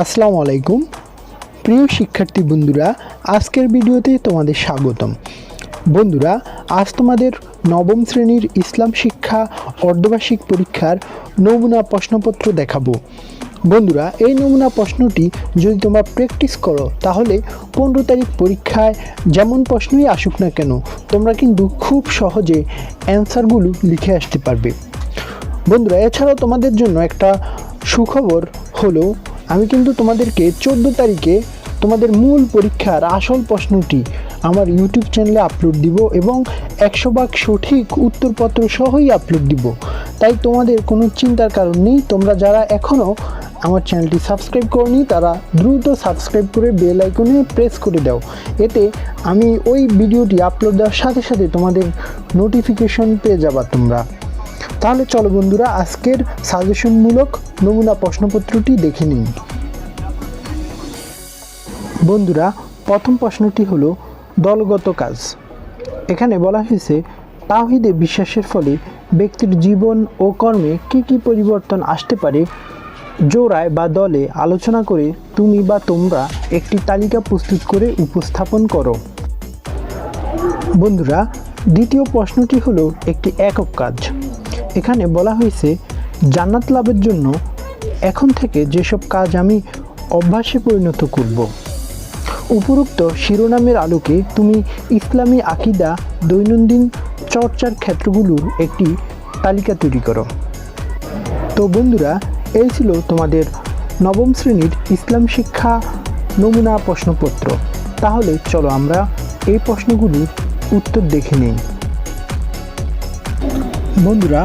আসসালামু আলাইকুম। প্রিয় শিক্ষার্থী বন্ধুরা, আজকের ভিডিওতে তোমাদের স্বাগতম। বন্ধুরা, আজ তোমাদের নবম শ্রেণির ইসলাম শিক্ষা অর্ধবার্ষিক পরীক্ষার নমুনা প্রশ্নপত্র দেখাবো। বন্ধুরা, এই নমুনা প্রশ্নটি যদি তোমরা প্র্যাকটিস করো, তাহলে পনেরো তারিখ পরীক্ষায় যেমন প্রশ্নই আসুক না কেন, তোমরা কিন্তু খুব সহজে অ্যান্সারগুলো লিখে আসতে পারবে। বন্ধুরা, এছাড়াও তোমাদের জন্য একটা সুখবর হলো আমি কিন্তু তোমাদেরকে চোদ্দ তারিখে তোমাদের মূল পরীক্ষার আসল প্রশ্নটি আমার ইউটিউব চ্যানেলে আপলোড দিব এবং একশো ভাগ সঠিক উত্তরপত্র সহই আপলোড দিব। তাই তোমাদের কোনো চিন্তার কারণ নেই, তোমরা যারা এখনও আমার চ্যানেলটি সাবস্ক্রাইব করনি, তারা দ্রুত সাবস্ক্রাইব করে বেল আইকনে প্রেস করে দাও। এতে আমি ওই ভিডিওটি আপলোড দেওয়ার সাথে সাথে তোমাদের নোটিফিকেশন পেয়ে যাবা তোমরা। তাহলে চলো বন্ধুরা, আজকের সাজেশনমূলক নমুনা প্রশ্নপত্রটি দেখে নিন বন্ধুরা, প্রথম প্রশ্নটি হলো, দলগত কাজ। এখানে বলা হয়েছে তাহিদে বিশ্বাসের ফলে ব্যক্তির জীবন ও কর্মে কী কী পরিবর্তন আসতে পারে? জোড়ায় বা দলে আলোচনা করে তুমি বা তোমরা একটি তালিকা প্রস্তুত করে উপস্থাপন করো। বন্ধুরা, দ্বিতীয় প্রশ্নটি হলো, একটি একক কাজ। এখানে বলা হয়েছে, জান্নাত লাভের জন্য এখন থেকে যেসব কাজ আমি অভ্যাসে পরিণত করব। উপরোক্ত শিরোনামের আলোকে তুমি ইসলামী আকিদা, দৈনন্দিন চর্চার ক্ষেত্রগুলোর একটি তালিকা তৈরি করো। তো বন্ধুরা, এই ছিল তোমাদের নবম শ্রেণির ইসলাম শিক্ষা নমুনা প্রশ্নপত্র। তাহলে চলো আমরা এই প্রশ্নগুলির উত্তর দেখে নিই। বন্ধুরা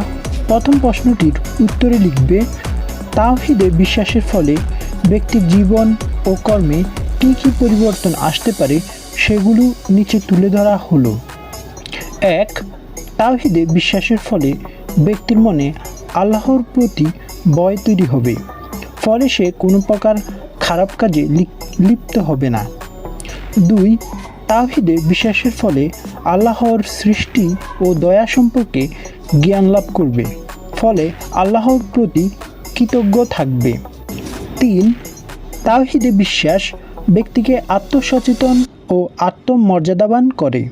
প্রথম প্রশ্নটির উত্তরে লিখবে, তাওহিদে বিশ্বাসের ফলে ব্যক্তির জীবন ও কর্মে কী কী পরিবর্তন আসতে পারে সেগুলো নিচে তুলে ধরা হলো। এক, তাওহিদে বিশ্বাসের ফলে ব্যক্তির মনে আল্লাহর প্রতি ভয় তৈরি হবে, ফলে সে কোনো প্রকার খারাপ কাজে লিপ- লিপ্ত হবে না। দুই, তাওহিদে বিশ্বাসের ফলে আল্লাহর সৃষ্টি ও দয়া সম্পর্কে জ্ঞান লাভ করবে। ফলে আল্লাহর প্রতি কৃতজ্ঞ থাকবে। তিন, তাওহিদে বিশ্বাস ব্যক্তিকে আত্মসচেতন ও আত্মমর্যাদাবান করে।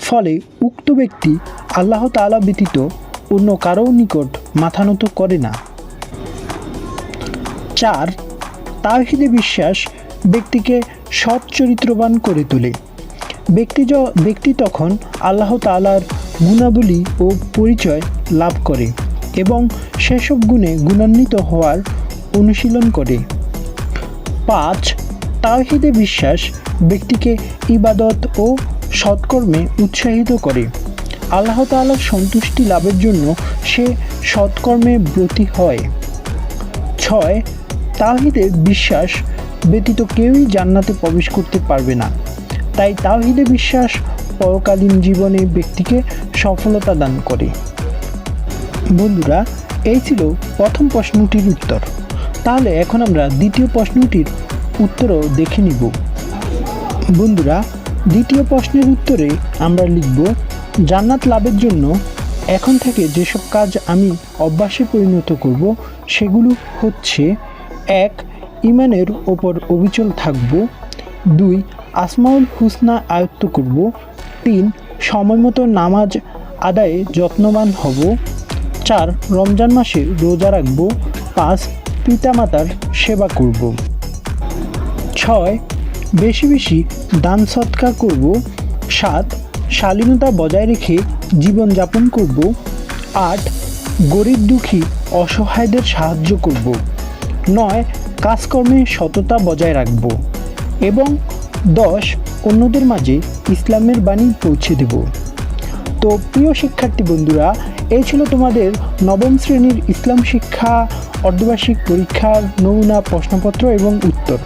ফলে উক্ত ব্যক্তি আল্লাহ তাআলা ব্যতীত অন্য কারও নিকট মাথা নত করে না। চার, তাওহিদে বিশ্বাস ব্যক্তিকে সৎ চরিত্রবান করে তোলে। ব্যক্তি য- ব্যক্তি তখন আল্লাহ তাআলার গুণাবলী ও পরিচয় লাভ করে এবং সেসব গুণে গুণান্বিত হওয়ার অনুশীলন করে। পাঁচ, তাওহিদে বিশ্বাস ব্যক্তিকে ইবাদত ও সৎকর্মে উৎসাহিত করে। আল্লাহ তাআলার সন্তুষ্টি লাভের জন্য সে সৎকর্মে ব্রতী হয়। ছয়, তাওহিদে বিশ্বাস ব্যতীত কেউই জান্নাতে প্রবেশ করতে পারবে না। তাই তাওহিদে বিশ্বাস পরকালীন জীবনে ব্যক্তিকে সফলতা দান করে। বন্ধুরা, এই ছিল প্রথম প্রশ্নটির উত্তর। তাহলে এখন আমরা দ্বিতীয় প্রশ্নটির উত্তরও দেখে নিব। বন্ধুরা, দ্বিতীয় প্রশ্নের উত্তরে আমরা লিখব, জান্নাত লাভের জন্য এখন থেকে যেসব কাজ আমি অভ্যাসে পরিণত করব, সেগুলো হচ্ছে, এক, ইমানের ওপর অবিচল থাকব, দুই আসমাউল হুসনা আয়ত্ত করব। তিন সময়মতো নামাজ আদায়ে যত্নবান হব। চার, রমজান মাসে রোজা রাখব। পাঁচ, পিতামাতার সেবা করব। ছয়, বেশি বেশি দান সৎকার করব। সাত, শালীনতা বজায় রেখে জীবনযাপন করব। আট, গরিব দুঃখী অসহায়দের সাহায্য করব। নয়, কাজকর্মে সততা বজায় রাখব। এবং দশ অন্যদের মাঝে ইসলামের বাণী পৌঁছে দেব। তো প্রিয় শিক্ষার্থী বন্ধুরা, এই ছিল তোমাদের নবম শ্রেণির ইসলাম শিক্ষা, অর্ধবার্ষিক পরীক্ষার নমুনা, প্রশ্নপত্র এবং উত্তর।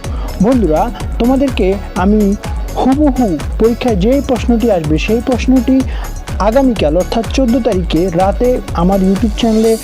বন্ধুরা, তোমাদেরকে আমি হুবহু পরীক্ষায় যে প্রশ্নটি আসবে, সেই প্রশ্নটি আগামীকাল, অর্থাৎ চোদ্দ তারিখে রাতে আমার ইউটিউব চ্যানেলে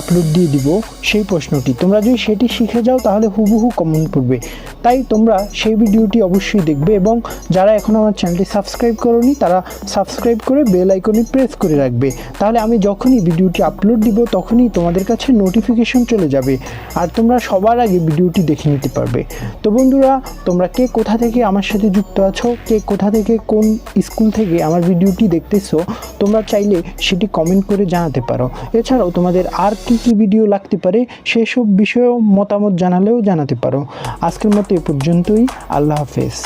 আপলোড দিয়ে দিব সেই প্রশ্নটি। তোমরা যদি সেটি শিখে যাও, তাহলে হুবহু কমন পড়বে। তাই তোমরা সেই ভিডিওটি অবশ্যই দেখবে এবং যারা এখন আমার চ্যানেলটি সাবস্ক্রাইব করনি, তারা সাবস্ক্রাইব করে বেল আইকনে প্রেস করে রাখবে। তাহলে আমি যখনই ভিডিওটি আপলোড দিব, তখনই তোমাদের কাছে নোটিফিকেশন চলে যাবে আর তোমরা সবার আগে ভিডিওটি দেখে নিতে পারবে। তো বন্ধুরা, তোমরা কে কোথা থেকে আমার সাথে যুক্ত আছো, কে কোথা থেকে কোন স্কুল থেকে আমার ভিডিওটি দেখতেছো, তোমরা চাইলে সেটি কমেন্ট করে জানাতে পারো। এছাড়াও তোমাদের আর কি কি ভিডিও লাগতে পারে, সেসব বিষয়েও মতামত জানালেও জানাতে পারো। আজকের মতো এ পর্যন্তই, আল্লাহ হাফেজ।